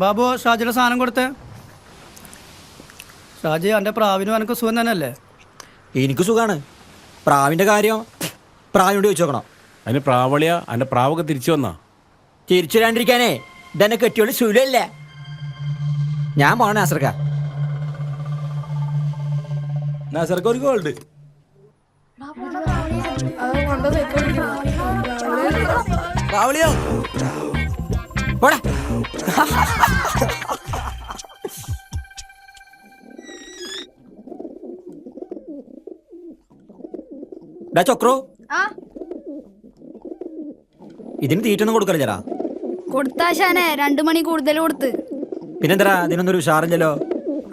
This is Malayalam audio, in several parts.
ബാബു ഷാജിയുടെ സാധനം കൊടുത്തേ. ഷാജി എന്റെ പ്രാവിനും എനിക്ക് സുഖം തന്നെയല്ലേ? എനിക്ക് സുഖാണ്. പ്രാവിന്റെ കാര്യം പ്രാവിനോട് ചോദിച്ചു നോക്കണം അതിന് പ്രാവളിയ അതിന്റെ പ്രാവൊക്കെ തിരിച്ചു വന്നാ. തിരിച്ചു വരാണ്ടിരിക്കാനേ ഇതെന്നെ കെട്ടിയോളി സുലല്ലേ? ഞാൻ പോണേ അസർക്ക നാസർക്ക ഒരു ഗോൾഡ് പ്രാവളിയോ? പോടാ. ഡാ ചൊക്രോ. ഇതിന് തീറ്റൊന്നും കൊടുക്കല ചേരാ കൊടുത്താശാനെ രണ്ടു മണി കൂടുതൽ കൊടുത്ത്. പിന്നെന്തരാ ഇതിനൊന്നൊരു ഉഷാറില്ലല്ലോ?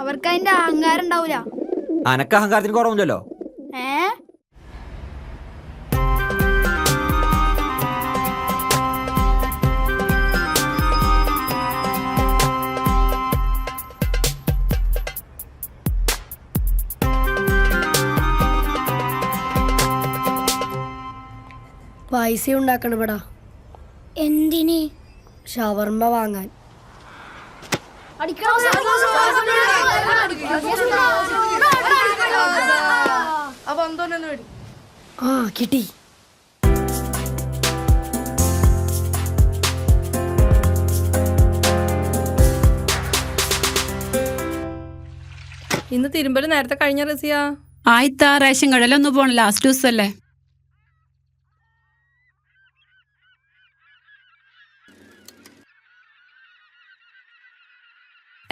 അവർക്ക് അതിന്റെ അഹങ്കാരം ഉണ്ടാവൂല. അനക്ക് അഹങ്കാരത്തിന് കുറവുണ്ടല്ലോ? ഏ? പൈസ ഉണ്ടാക്കണം ഇവിടെ എന്തിന്? ഷവർമ്മ വാങ്ങാൻ. ആ കിട്ടി. ഇന്ന് തിരുമ്പൽ നേരത്തെ കഴിഞ്ഞ റസിയ? ആയിത്താ റേഷൻ കടയിലൊന്നും പോണ ലാസ്റ്റ് ദിവസമല്ലേ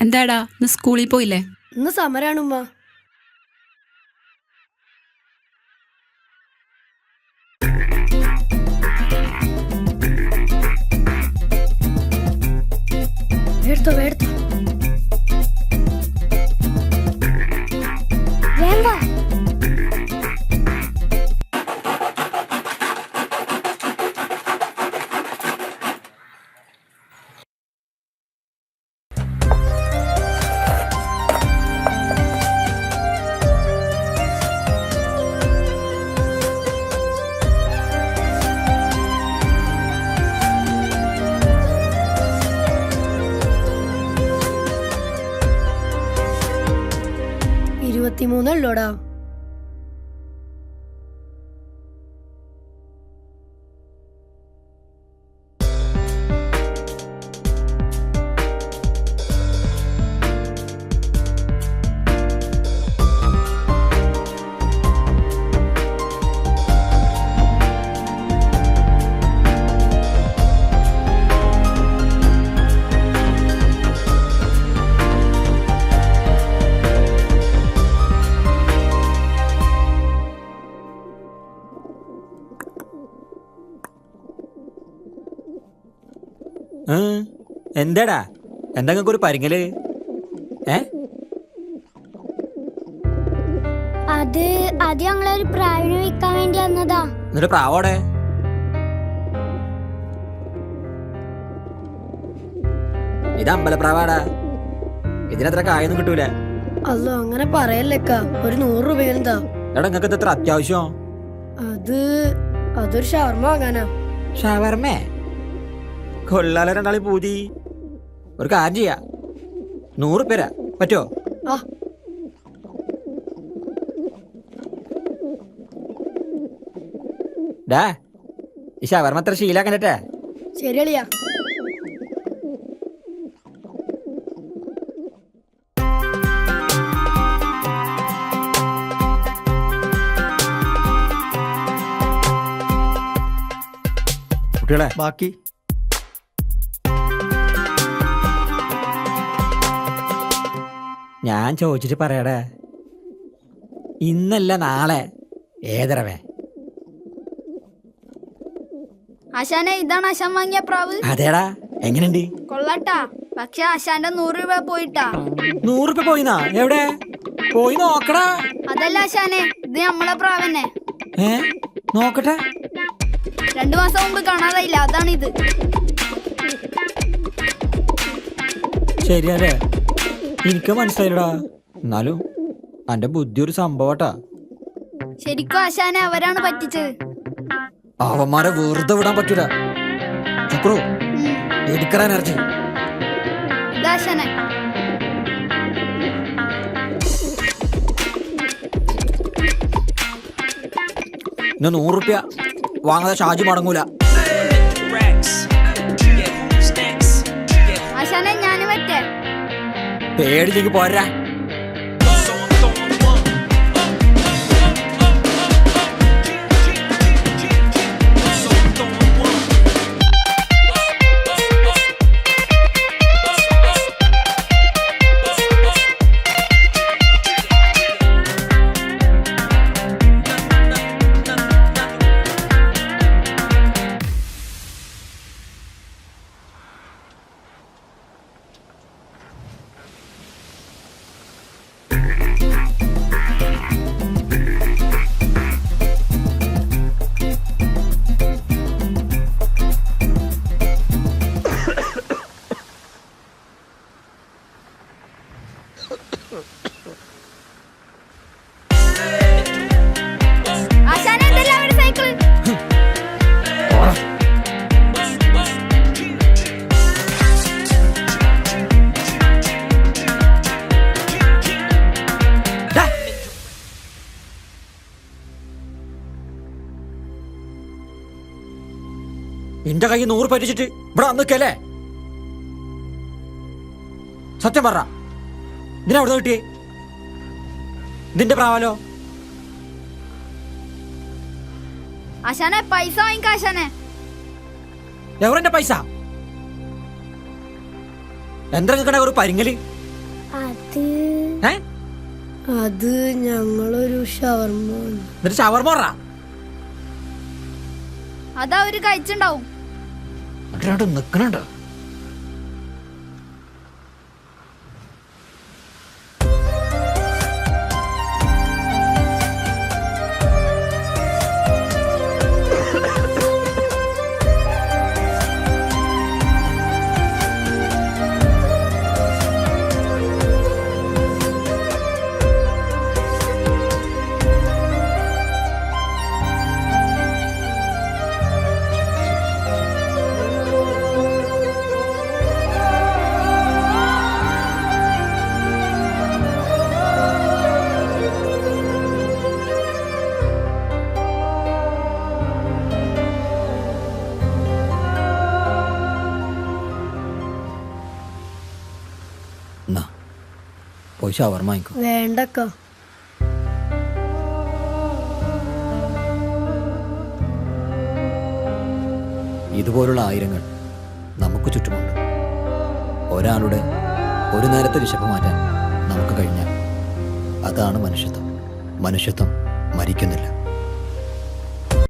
എന്താടാ ഇന്ന് സ്കൂളിൽ പോയില്ലേ? ഇന്ന് സമരാണ് ഉമ്മ. വേർത്തോ എടുത്തോ ഇരുപത്തിമൂന്നുള്ളൂടാ എന്താടാ? എന്താ നിങ്ങൾക്ക് ഒരു പരിങ്ങൽ? ഏ? അത് അത് ഞങ്ങളൊരു പ്രാവിനെ വിൽക്കാൻ വേണ്ടി വന്നതാ. എന്നിട്ട് പ്രാവോടെ ഇത് അമ്പലപ്രാവാടാ ഇതിനത്ര കായൊന്നും കിട്ടൂല. അല്ലോ അങ്ങനെ പറയല്ലേക്ക ഒരു നൂറ് രൂപ എന്താ എടാ നിങ്ങൾക്ക് ഇത് എത്ര അത്യാവശ്യം? അത് അതൊരു ഷവർമ വാങ്ങാനാ. ഷവർമ്മേ കൊള്ളാലോ രണ്ടാളി പൂതി. ഒരു കാര്യം ചെയ്യാ. നൂറ് പേരാ. പറ്റോ? ആ. ഡാ ഈ ഷവർമ്മ അത്ര ശീലാക്കണ്ടേ? ശരി അളിയാ കുട്ടികളെ ബാക്കി. ഞാൻ ചോദിച്ചിട്ട് പറയടേ. ഇന്നല്ല നാളെ ഏതരവേ? ആശാനെ ഇതാണ് ആശാൻ വാങ്ങിയ പ്രാവ്. അതേടാ എങ്ങനെയുണ്ട്? കൊള്ളട്ടാ. പക്ഷെ ആശാന്റെ നൂറ് രൂപ പോയിട്ടാ. നൂറ് രൂപ പോയിന്നാ? എവിടെ? പോയി നോക്കടാ. അതല്ല ആശാനെ ഇത് നമ്മളെ പ്രാവന്നെ ഏ? നോക്കട്ടെ. രണ്ടു മാസം മുമ്പ് കാണാതായില്ല അതാണിത്. ശരിയല്ലേ? എനിക്ക് മനസ്സിലായില്ലടാ. എന്നാലും അന്റെ ബുദ്ധി ഒരു സംഭവട്ടാ. ശരിക്കും ആശാനെ അവരാണ് പറ്റിച്ചത്. അവന്മാരെ വെറുതെ വിടാൻ പറ്റൂല. ചക്രു. എടുക്കറാൻ ഇറച്ചി ഇത് ആശാനെ. ഇന്ന് നൂറ് വാങ്ങാതെ ഷാജി മടങ്ങൂല. പേടിലേക്ക് പോരാ. എന്റെ കയ്യിൽ നൂറ് പറ്റിച്ചിട്ട് ഇവിടെ വന്നിക്കല്ലേ സത്യം പറ. ഇതിനെ അവിടെ കിട്ടിയേ? ഇതിന്റെ പ്രാവലോ? ആശാനെ പൈസ വാങ്ങിക്ക ആശാനെ. എവരെന്റെ പൈസ? എന്താ നിൽക്കണ ഒരു പരിങ്ങൽ? അത് ഏ? അത് ഞങ്ങളൊരു ഷവർമ. എന്നിട്ട് അതാ അവർ കഴിച്ചിണ്ടാവും. നിക്കണുണ്ട്. പോയി ഷവർമ വാങ്ങിക്കോ. വേണ്ടക്കോ. ഇതുപോലുള്ള ആയിരങ്ങൾ നമുക്ക് ചുറ്റുമുണ്ട്. ഒരാളുടെ ഒരു നേരത്തെ വിശപ്പ് മാറ്റാൻ നമുക്ക് കഴിഞ്ഞാൽ അതാണ് മനുഷ്യത്വം. മനുഷ്യത്വം മരിക്കുന്നില്ല.